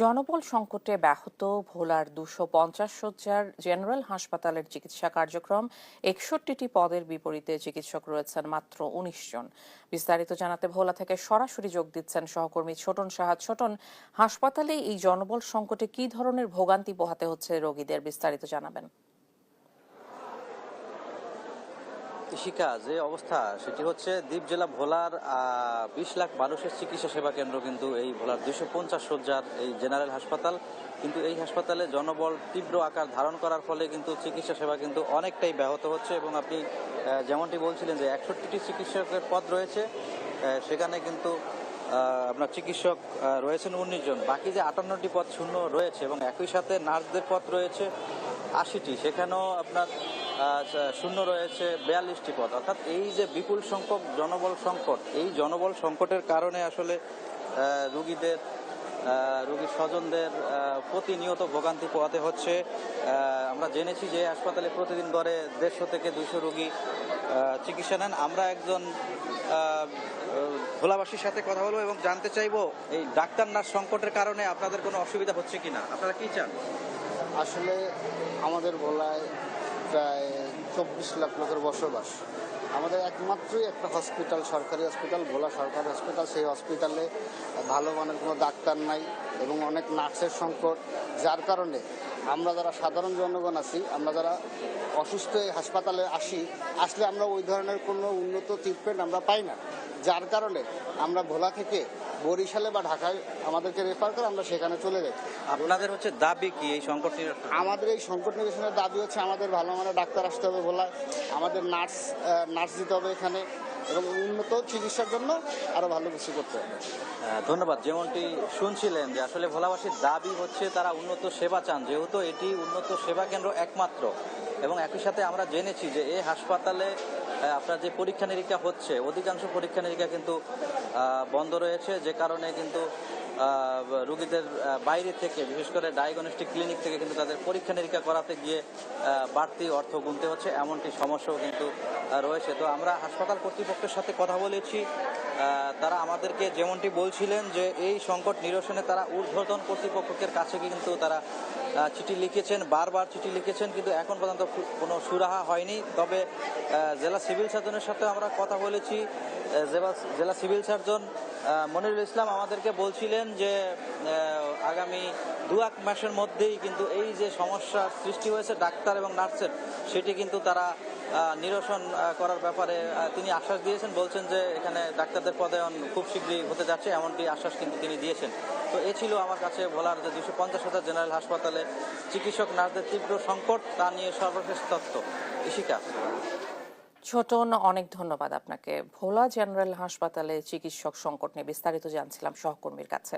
জনবল সংকটে ব্যাহত ভোলার দুশো পঞ্চাশ শয্যার জেনারেল হাসপাতালের চিকিৎসা কার্যক্রম একষট্টিটি পদের বিপরীতে চিকিৎসক রয়েছেন মাত্র উনিশ জন। বিস্তারিত জানাতে ভোলা থেকে সরাসরি যোগ দিচ্ছেন সহকর্মী ছোটন সাহা। ছোটন, হাসপাতালে এই জনবল সংকটে কি ধরনের ভোগান্তি পোহাতে হচ্ছে রোগীদের? বিস্তারিত জানাবেন। শিকা যে অবস্থা সেটি হচ্ছে দ্বীপ জেলা ভোলার বিশ লাখ মানুষের চিকিৎসা সেবা কেন্দ্র কিন্তু এই ভোলার দুশো পঞ্চাশ শয্যার এই জেনারেল হাসপাতাল। কিন্তু এই হাসপাতালে জনবল তীব্র আকার ধারণ করার ফলে কিন্তু চিকিৎসা সেবা কিন্তু অনেকটাই ব্যাহত হচ্ছে এবং আপনি যেমনটি বলছিলেন যে একষট্টিটি চিকিৎসকের পদ রয়েছে সেখানে কিন্তু আপনার চিকিৎসক রয়েছেন উনিশ জন। বাকি যে আটান্নটি পদ শূন্য রয়েছে এবং একই সাথে নার্সদের পদ রয়েছে আশিটি। সেখানেও আপনার শূন্য রয়েছে বিয়াল্লিশটি পদ। অর্থাৎ এই যে বিপুল সংখ্যক জনবল সংকট, এই জনবল সংকটের কারণে আসলে রুগীদের রুগীর স্বজনদের প্রতিনিয়ত ভোগান্তি পোহাতে হচ্ছে। আমরা জেনেছি যে হাসপাতালে প্রতিদিন গড়ে দেড়শো থেকে দুইশো রুগী চিকিৎসা নেন। আমরা একজন ভোলাবাসীর সাথে কথা বলব এবং জানতে চাইব, এই ডাক্তার নার্স সংকটের কারণে আপনাদের কোনো অসুবিধা হচ্ছে কি না আপনারা কি চান? আসলে আমাদের ভোলায় প্রায় চব্বিশ লাখ লোকের বসবাস। আমাদের একমাত্রই একটা হসপিটাল সরকারি হসপিটাল ভোলা সরকারি হসপিটাল সেই হসপিটালে ভালো মানের কোনো ডাক্তার নাই এবং অনেক নার্সের সংকট, যার কারণে আমরা যারা সাধারণ জনগণ আছি, আমরা যারা অসুস্থ হাসপাতালে আসি, আসলে আমরা ওই ধরনের কোনো উন্নত ট্রিটমেন্ট আমরা পাই না। যার কারণে আমরা ভোলা থেকে বরিশালে বা ঢাকায় আমাদেরকে রেফার করে আমরা সেখানে চলে যাই। আপনাদের হচ্ছে দাবি কি এই সংকট আমাদের এই সংকট নিরসনের দাবি হচ্ছে আমাদের ভালো মানের ডাক্তার আসতে হবে ভোলায় আমাদের নার্স নার্স দিতে হবে এখানে এবং উন্নত চিকিৎসার জন্য আরও ভালো কিছু করতে হবে। ধন্যবাদ। যেমনটি শুনছিলেন যে আসলে ভোলাবাসীর দাবি হচ্ছে তারা উন্নত সেবা চান যেহেতু এটি উন্নত সেবা কেন্দ্র একমাত্র। এবং একই সাথে আমরা জেনেছি যে এই হাসপাতালে আপনার যে পরীক্ষা নিরীক্ষা হচ্ছে অধিকাংশ পরীক্ষা নিরীক্ষা কিন্তু বন্ধ রয়েছে যে কারণে কিন্তু রুগীদের বাইরে থেকে, বিশেষ করে ডায়াগনস্টিক ক্লিনিক থেকে কিন্তু তাদের পরীক্ষা নিরীক্ষা করাতে গিয়ে বাড়তি অর্থ গুনতে হচ্ছে। এমনটি সমস্যাও কিন্তু রয়েছে। তো আমরা হাসপাতাল কর্তৃপক্ষের সাথে কথা বলেছি। তারা আমাদেরকে যেমনটি বলছিলেন যে, এই সংকট নিরসনে তারা ঊর্ধ্বতন কর্তৃপক্ষের কাছে কিন্তু তারা চিঠি লিখেছেন, বারবার চিঠি লিখেছেন, কিন্তু এখন পর্যন্ত কোনো সুরাহা হয়নি। তবে জেলা সিভিল সার্জনের সাথে আমরা কথা বলেছি। জেলা সিভিল সার্জন মনিরুল ইসলাম আমাদেরকে বলছিলেন যে আগামী দু এক মাসের মধ্যেই কিন্তু এই যে সমস্যার সৃষ্টি হয়েছে ডাক্তার এবং নার্সের, সেটি কিন্তু তারা নিরসন করার ব্যাপারে তিনি আশ্বাস দিয়েছেন, বলছেন যে এখানে ডাক্তারদের পদায়ন খুব শীঘ্রই হতে যাচ্ছে, এমনটি আশ্বাস কিন্তু তিনি দিয়েছেন। তো এ ছিল আমার কাছে ভোলার যে দুশো পঞ্চাশ হাজার জেনারেল হাসপাতালে চিকিৎসক নার্সদের তীব্র সংকট, তা নিয়ে সর্বশেষ তথ্য। ইশিকা ছোটন অনেক ধন্যবাদ আপনাকে। ভোলা জেনারেল হাসপাতালে চিকিৎসক সংকট নিয়ে বিস্তারিত জানছিলাম সহকর্মীর কাছে।